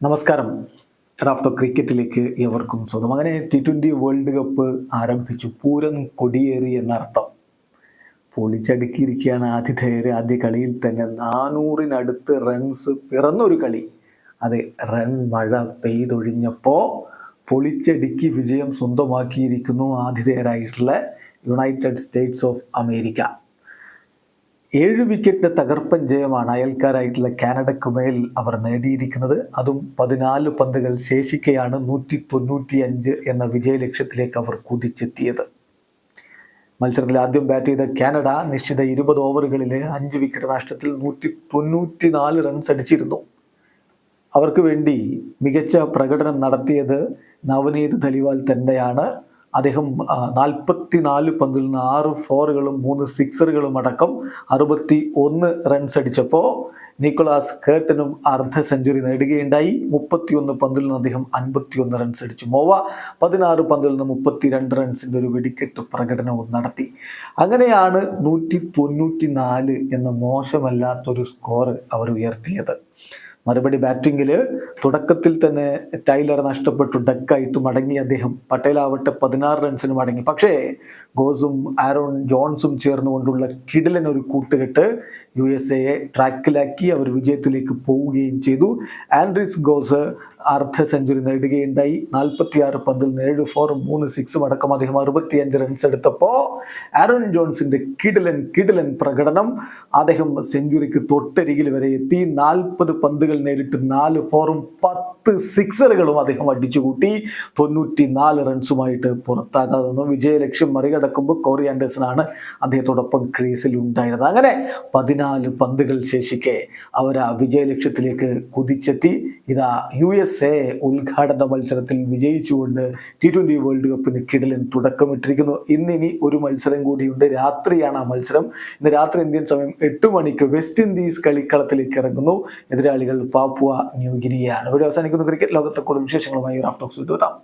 നമസ്കാരം. റാഫ്റ്റോ ക്രിക്കറ്റിലേക്ക് ഏവർക്കും സ്വന്തം അങ്ങനെ ടി ട്വന്റി വേൾഡ് കപ്പ് ആരംഭിച്ചു. പൂരം കൊടിയേറി എന്നർത്ഥം. പൊളിച്ചടുക്കിയിരിക്കുകയാണ് ആതിഥേയർ ആദ്യ കളിയിൽ തന്നെ നാനൂറിനടുത്ത് റൺസ് പിറന്നൊരു കളി. അതെ റൺ മഴ പെയ്തൊഴിഞ്ഞപ്പോൾ പൊളിച്ചടുക്കി വിജയം സ്വന്തമാക്കിയിരിക്കുന്നു ആതിഥേയരായിട്ടുള്ള യുണൈറ്റഡ് സ്റ്റേറ്റ്സ് ഓഫ് അമേരിക്ക ഏഴ് വിക്കറ്റ് തകർപ്പൻ ജയമാണ് അയൽക്കാരായിട്ടുള്ള കാനഡയ്ക്ക് മേൽ അവർ നേടിയിരിക്കുന്നത്. അതും പതിനാല് പന്തുകൾ ശേഷിക്കെയാണ് നൂറ്റി തൊണ്ണൂറ്റി അഞ്ച് എന്ന വിജയ ലക്ഷ്യത്തിലേക്ക് അവർ കുതിച്ചെത്തിയത്. മത്സരത്തിൽ ആദ്യം ബാറ്റ് ചെയ്ത കാനഡ നിശ്ചിത ഇരുപത് ഓവറുകളിൽ അഞ്ച് വിക്കറ്റ് നഷ്ടത്തിൽ നൂറ്റി തൊണ്ണൂറ്റി നാല് റൺസ് അടിച്ചിരുന്നു. അവർക്ക് വേണ്ടി മികച്ച പ്രകടനം നടത്തിയത് നവനീത് ധലിവാൽ തന്നെയാണ്. അദ്ദേഹം നാൽപ്പത്തി നാല് പന്തിൽ നിന്ന് ആറ് ഫോറുകളും മൂന്ന് സിക്സറുകളും അടക്കം അറുപത്തി ഒന്ന് റൺസ് അടിച്ചപ്പോൾ നിക്കോളാസ് കേട്ടനും അർദ്ധ സെഞ്ചുറി നേടുകയുണ്ടായി. മുപ്പത്തിയൊന്ന് പന്തിൽ നിന്ന് അദ്ദേഹം അൻപത്തിയൊന്ന് റൺസ് അടിച്ചു. മോവ പതിനാറ് പന്തിൽ നിന്ന് മുപ്പത്തി രണ്ട് റൺസിന്റെ ഒരു വെടിക്കെട്ട് പ്രകടനവും നടത്തി. അങ്ങനെയാണ് നൂറ്റി തൊണ്ണൂറ്റി നാല് എന്ന മോശമല്ലാത്തൊരു സ്കോർ അവർ ഉയർത്തിയത്. മറുപടി ബാറ്റിങ്ങിൽ തുടക്കത്തിൽ തന്നെ ടൈലർ നഷ്ടപ്പെട്ടു ഡക്കായിട്ട് മടങ്ങി അദ്ദേഹം. പട്ടേലാവട്ടെ പതിനാറ് റൺസിന് മടങ്ങി. പക്ഷേ ഗോസും ആരോൺ ജോൺസും ചേർന്നുകൊണ്ടുള്ള കിടിലൻ ഒരു കൂട്ടുകെട്ട് യു എസ് എയെ ട്രാക്കിലാക്കി അവർ വിജയത്തിലേക്ക് പോവുകയും ചെയ്തു. ആൻഡ്രിസ് ഗോസ് അർദ്ധ സെഞ്ചുറി നേടുകയുണ്ടായി. നാൽപ്പത്തിയാറ് പന്തിൽ ഏഴ് ഫോറും മൂന്ന് സിക്സും അടക്കം അദ്ദേഹം അറുപത്തിയഞ്ച് റൺസ് എടുത്തപ്പോൾ ആരോൺ ജോൺസിന്റെ കിടിലൻ കിടിലൻ പ്രകടനം അദ്ദേഹം സെഞ്ചുറിക്ക് തൊട്ടരികിൽ വരെ എത്തി. നാൽപ്പത് പന്തുകൾ നേരിട്ട് നാല് ഫോറും പത്ത് സിക്സറുകളും അദ്ദേഹം അടിച്ചുകൂട്ടി. തൊണ്ണൂറ്റി നാല് റൺസുമായിട്ട് പുറത്താകാതെ വിജയലക്ഷ്യം മറികടക്കുമ്പോൾ കോറി ആൻഡേഴ്സനാണ് അദ്ദേഹത്തോടൊപ്പം ക്രീസിൽ ഉണ്ടായിരുന്നത്. അങ്ങനെ പതിനാല് പന്തുകൾ ശേഷിക്കെ അവർ ആ വിജയലക്ഷ്യത്തിലേക്ക് കുതിച്ചെത്തി. ഇതാ യു എസ് എ ഉദ്ഘാടന മത്സരത്തിൽ വിജയിച്ചുകൊണ്ട് ടി ട്വന്റി വേൾഡ് കപ്പിന് കിടലൻ തുടക്കമിട്ടിരിക്കുന്നു. ഇന്നിനി ഒരു മത്സരം കൂടിയുണ്ട്. രാത്രിയാണ് ആ മത്സരം. ഇന്ന് രാത്രി ഇന്ത്യൻ സമയം എട്ട് മണിക്ക് വെസ്റ്റ് ഇൻഡീസ് കളിക്കളത്തിലേക്ക് ഇറങ്ങുന്നു. എതിരാളികൾ പാപ്പുവ ന്യൂഗിനിയാണ്. ഇവിടെ അവസാനിക്കുന്നു. ക്രിക്കറ്റ് ലോകത്തെ കൂടുതൽ വിശേഷങ്ങളുമായി റാഫ്റ്റോക്സ് എത്താം.